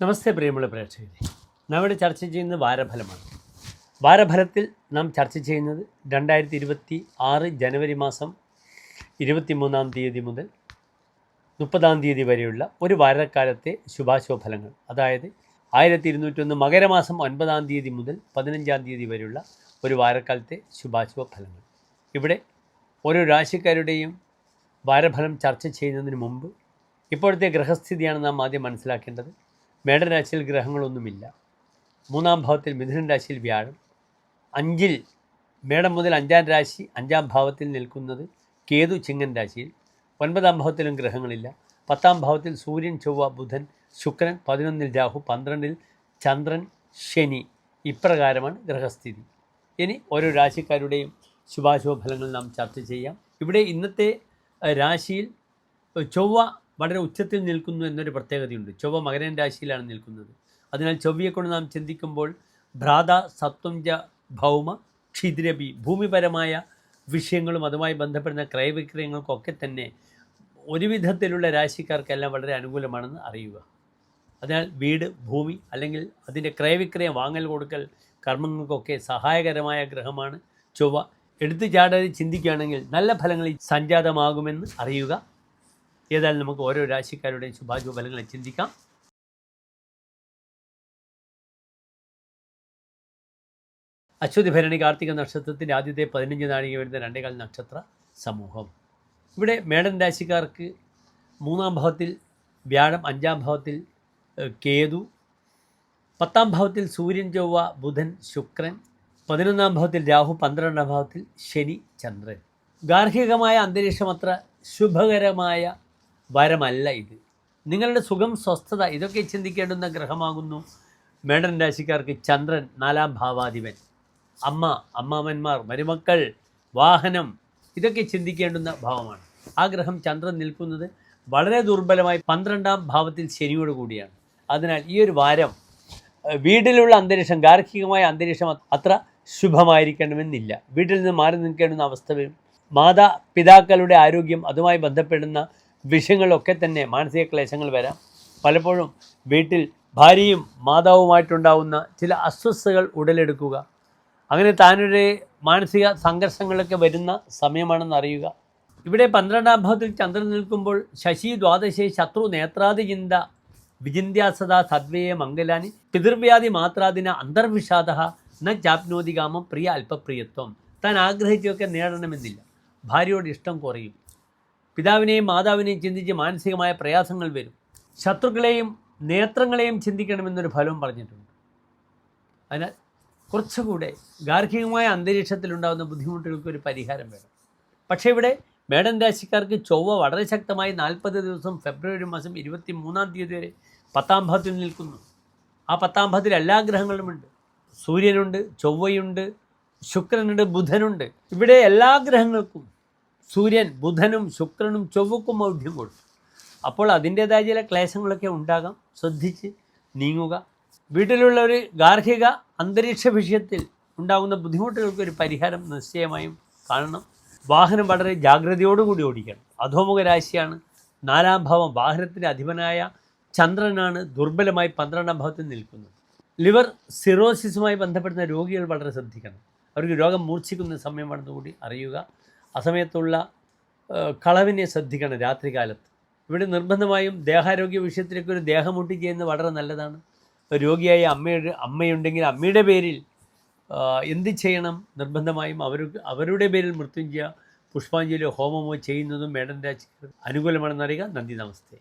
നമസ്തേ പ്രിയമുള്ള പ്രേക്ഷകരെ. നാം ഇവിടെ ചർച്ച ചെയ്യുന്നത് വാരഫലമാണ്. വാരഫലത്തിൽ നാം ചർച്ച ചെയ്യുന്നത് രണ്ടായിരത്തി ഇരുപത്തി ആറ് ജനുവരി മാസം ഇരുപത്തി മൂന്നാം തീയതി മുതൽ മുപ്പതാം തീയതി വരെയുള്ള ഒരു വാരക്കാലത്തെ ശുഭാശുഭ ഫലങ്ങൾ. അതായത് ആയിരത്തി ഇരുന്നൂറ്റൊന്ന് മകരമാസം ഒൻപതാം തീയതി മുതൽ പതിനഞ്ചാം തീയതി വരെയുള്ള ഒരു വാരക്കാലത്തെ ശുഭാശുഭ ഫലങ്ങൾ. ഇവിടെ ഓരോ രാശിക്കാരുടെയും വാരഫലം ചർച്ച ചെയ്യുന്നതിന് മുമ്പ് ഇപ്പോഴത്തെ ഗ്രഹസ്ഥിതിയാണ് നാം ആദ്യം മനസ്സിലാക്കേണ്ടത്. മേടരാശിയിൽ ഗ്രഹങ്ങളൊന്നുമില്ല. മൂന്നാം ഭാവത്തിൽ മിഥുനൻ രാശിയിൽ വ്യാഴം. അഞ്ചിൽ മേടം മുതൽ അഞ്ചാം രാശി അഞ്ചാം ഭാവത്തിൽ നിൽക്കുന്നത് കേതു ചിങ്ങൻ രാശിയിൽ. ഒൻപതാം ഭാവത്തിലും ഗ്രഹങ്ങളില്ല. പത്താം ഭാവത്തിൽ സൂര്യൻ ചൊവ്വ ബുധൻ ശുക്രൻ പതിനൊന്നിൽ രാഹു പന്ത്രണ്ടിൽ ചന്ദ്രൻ ശനി ഇപ്രകാരമാണ് ഗ്രഹസ്ഥിതി. ഇനി ഓരോ രാശിക്കാരുടെയും ശുഭാശുഭ ഫലങ്ങൾ നാം ചർച്ച ചെയ്യാം. ഇവിടെ ഇന്നത്തെ രാശിയിൽ ചൊവ്വ വളരെ ഉച്ചത്തിൽ നിൽക്കുന്നു എന്നൊരു പ്രത്യേകതയുണ്ട്. ചൊവ്വ മകരൻ രാശിയിലാണ് നിൽക്കുന്നത്. അതിനാൽ ചൊവ്വയെക്കൊണ്ട് നാം ചിന്തിക്കുമ്പോൾ ഭ്രാത സത്വംജ ഭൗമ ക്ഷിദ്രബി ഭൂമിപരമായ വിഷയങ്ങളും അതുമായി ബന്ധപ്പെടുന്ന ക്രയവിക്രയങ്ങൾക്കൊക്കെ തന്നെ ഒരുവിധത്തിലുള്ള രാശിക്കാർക്കെല്ലാം വളരെ അനുകൂലമാണെന്ന് അറിയുക. അതിനാൽ വീട് ഭൂമി അല്ലെങ്കിൽ അതിന്റെ ക്രയവിക്രയം വാങ്ങൽ കൊടുക്കൽ കർമ്മങ്ങൾക്കൊക്കെ സഹായകരമായ ഗ്രഹമാണ് ചൊവ്വ. എടുത്തു ചാടാതെ ചിന്തിക്കുകയാണെങ്കിൽ നല്ല ഫലങ്ങളിൽ സംജാതമാകുമെന്ന് അറിയുക. ഏതായാലും നമുക്ക് ഓരോ രാശിക്കാരുടെയും ശുഭാശുഭ ഫലങ്ങളെ ചിന്തിക്കാം. അശ്വതി ഭരണി കാർത്തിക നക്ഷത്രത്തിന്റെ ആദ്യത്തെ പതിനഞ്ച് നാഴിക വരുന്ന രണ്ടേകാൽ നക്ഷത്ര സമൂഹം. ഇവിടെ മേടൻ രാശിക്കാർക്ക് മൂന്നാം ഭാവത്തിൽ വ്യാഴം അഞ്ചാം ഭാവത്തിൽ കേതു പത്താം ഭാവത്തിൽ സൂര്യൻ ചൊവ്വ ബുധൻ ശുക്രൻ പതിനൊന്നാം ഭാവത്തിൽ രാഹു പന്ത്രണ്ടാം ഭാവത്തിൽ ശനി ചന്ദ്രൻ. ഗാർഹികമായ അന്തരീക്ഷം അത്ര ശുഭകരമായ വരമല്ല ഇത്. നിങ്ങളുടെ സുഖം സ്വസ്ഥത ഇതൊക്കെ ചിന്തിക്കേണ്ടുന്ന ഗ്രഹമാകുന്നു. മേടൻ രാശിക്കാർക്ക് ചന്ദ്രൻ നാലാം ഭാവാധിപൻ. അമ്മ അമ്മാവന്മാർ മരുമക്കൾ വാഹനം ഇതൊക്കെ ചിന്തിക്കേണ്ടുന്ന ഭാവമാണ്. ആ ഗ്രഹം ചന്ദ്രൻ നിൽക്കുന്നത് വളരെ ദുർബലമായി പന്ത്രണ്ടാം ഭാവത്തിൽ ശനിയോട് കൂടിയാണ്. അതിനാൽ ഈ ഒരു വാരം വീട്ടിലുള്ള അന്തരീക്ഷം ഗാർഹികമായ അന്തരീക്ഷം അത്ര ശുഭമായിരിക്കണമെന്നില്ല. വീട്ടിൽ നിന്ന് മാറി നിൽക്കേണ്ടുന്ന അവസ്ഥ വരും. മാതാ പിതാക്കളുടെ ആരോഗ്യം അതുമായി ബന്ധപ്പെടുന്ന വിഷയങ്ങളൊക്കെ തന്നെ മാനസിക ക്ലേശങ്ങൾ വരാം. പലപ്പോഴും വീട്ടിൽ ഭാര്യയും മാതാവുമായിട്ടുണ്ടാവുന്ന ചില അസ്വസ്ഥതകൾ ഉടലെടുക്കുക. അങ്ങനെ താനൊരു മാനസിക സംഘർഷങ്ങളൊക്കെ വരുന്ന സമയമാണെന്ന് അറിയുക. ഇവിടെ പന്ത്രണ്ടാം ഭാവത്തിൽ ചന്ദ്രൻ നിൽക്കുമ്പോൾ ശശി ദ്വാദശി ശത്രു നേത്രാദി ചിന്ത വിചിന്യാസദാ സദ്വേയ മംഗലാനി പിതൃവ്യാധി മാത്രാദിന അന്തർവിഷാദ ന ജാപ്നോതികാമം പ്രിയ അല്പപ്രിയത്വം. താൻ ആഗ്രഹിച്ചൊക്കെ നേടണമെന്നില്ല. ഭാര്യയോട് ഇഷ്ടം കുറയും. പിതാവിനെയും മാതാവിനെയും ചിന്തിച്ച് മാനസികമായ പ്രയാസങ്ങൾ വരും. ശത്രുക്കളെയും നേത്രങ്ങളെയും ചിന്തിക്കണമെന്നൊരു ഫലവും പറഞ്ഞിട്ടുണ്ട്. അതിനാൽ കുറച്ചുകൂടെ ഗാർഹികമായ അന്തരീക്ഷത്തിലുണ്ടാകുന്ന ബുദ്ധിമുട്ടുകൾക്ക് ഒരു പരിഹാരം വേണം. പക്ഷേ ഇവിടെ മേഡൻ രാശിക്കാർക്ക് ചൊവ്വ വളരെ ശക്തമായി നാൽപ്പത് ദിവസം ഫെബ്രുവരി മാസം ഇരുപത്തി മൂന്നാം തീയതി വരെ പത്താം ഭാവത്തിൽ നിൽക്കുന്നു. ആ പത്താം ഭാവത്തിൽ എല്ലാ ഗ്രഹങ്ങളുമുണ്ട് സൂര്യനുണ്ട് ചൊവ്വയുണ്ട് ശുക്രനുണ്ട് ബുധനുണ്ട്. ഇവിടെ എല്ലാ ഗ്രഹങ്ങൾക്കും സൂര്യൻ ബുധനും ശുക്രനും ചൊവ്വക്കും മൗഢ്യം കൊടുത്തു. അപ്പോൾ അതിന്റേതായ ചില ക്ലേശങ്ങളൊക്കെ ഉണ്ടാകാം. ശ്രദ്ധിച്ച് നീങ്ങുക. വീട്ടിലുള്ള ഒരു ഗാർഹിക അന്തരീക്ഷ വിഷയത്തിൽ ഉണ്ടാകുന്ന ബുദ്ധിമുട്ടുകൾക്ക് ഒരു പരിഹാരം നിശ്ചയമായും കാണണം. വാഹനം വളരെ ജാഗ്രതയോടുകൂടി ഓടിക്കണം. അധോമുഖ രാശിയാണ് നാലാം ഭാവം വാഹനത്തിന്റെ അധിപനായ ചന്ദ്രനാണ് ദുർബലമായി പന്ത്രണ്ടാം ഭാവത്തിൽ നിൽക്കുന്നത്. ലിവർ സിറോസിസുമായി ബന്ധപ്പെടുന്ന രോഗികൾ വളരെ ശ്രദ്ധിക്കണം. അവർക്ക് രോഗം മൂർച്ഛിക്കുന്ന സമയമാണെന്ന് കൂടി അറിയുക. അസമയത്തുള്ള സമയത്തുള്ള കളവിനെ ശ്രദ്ധിക്കണം രാത്രികാലത്ത്. ഇവിടെ നിർബന്ധമായും ദേഹാരോഗ്യ വിഷയത്തിലേക്ക് ഒരു ദേഹമുട്ടി ചെയ്യുന്നത് വളരെ നല്ലതാണ്. രോഗിയായ അമ്മയുടെ അമ്മയുണ്ടെങ്കിൽ അമ്മയുടെ പേരിൽ എന്ത് ചെയ്യണം? നിർബന്ധമായും അവർ അവരുടെ പേരിൽ മൃത്യുഞ്ജയ പുഷ്പാഞ്ജലിയോ ഹോമമോ ചെയ്യുന്നതും മേഡൻ രാജ് അനുകൂലമാണെന്നറിയുക നന്ദി നമസ്തേ.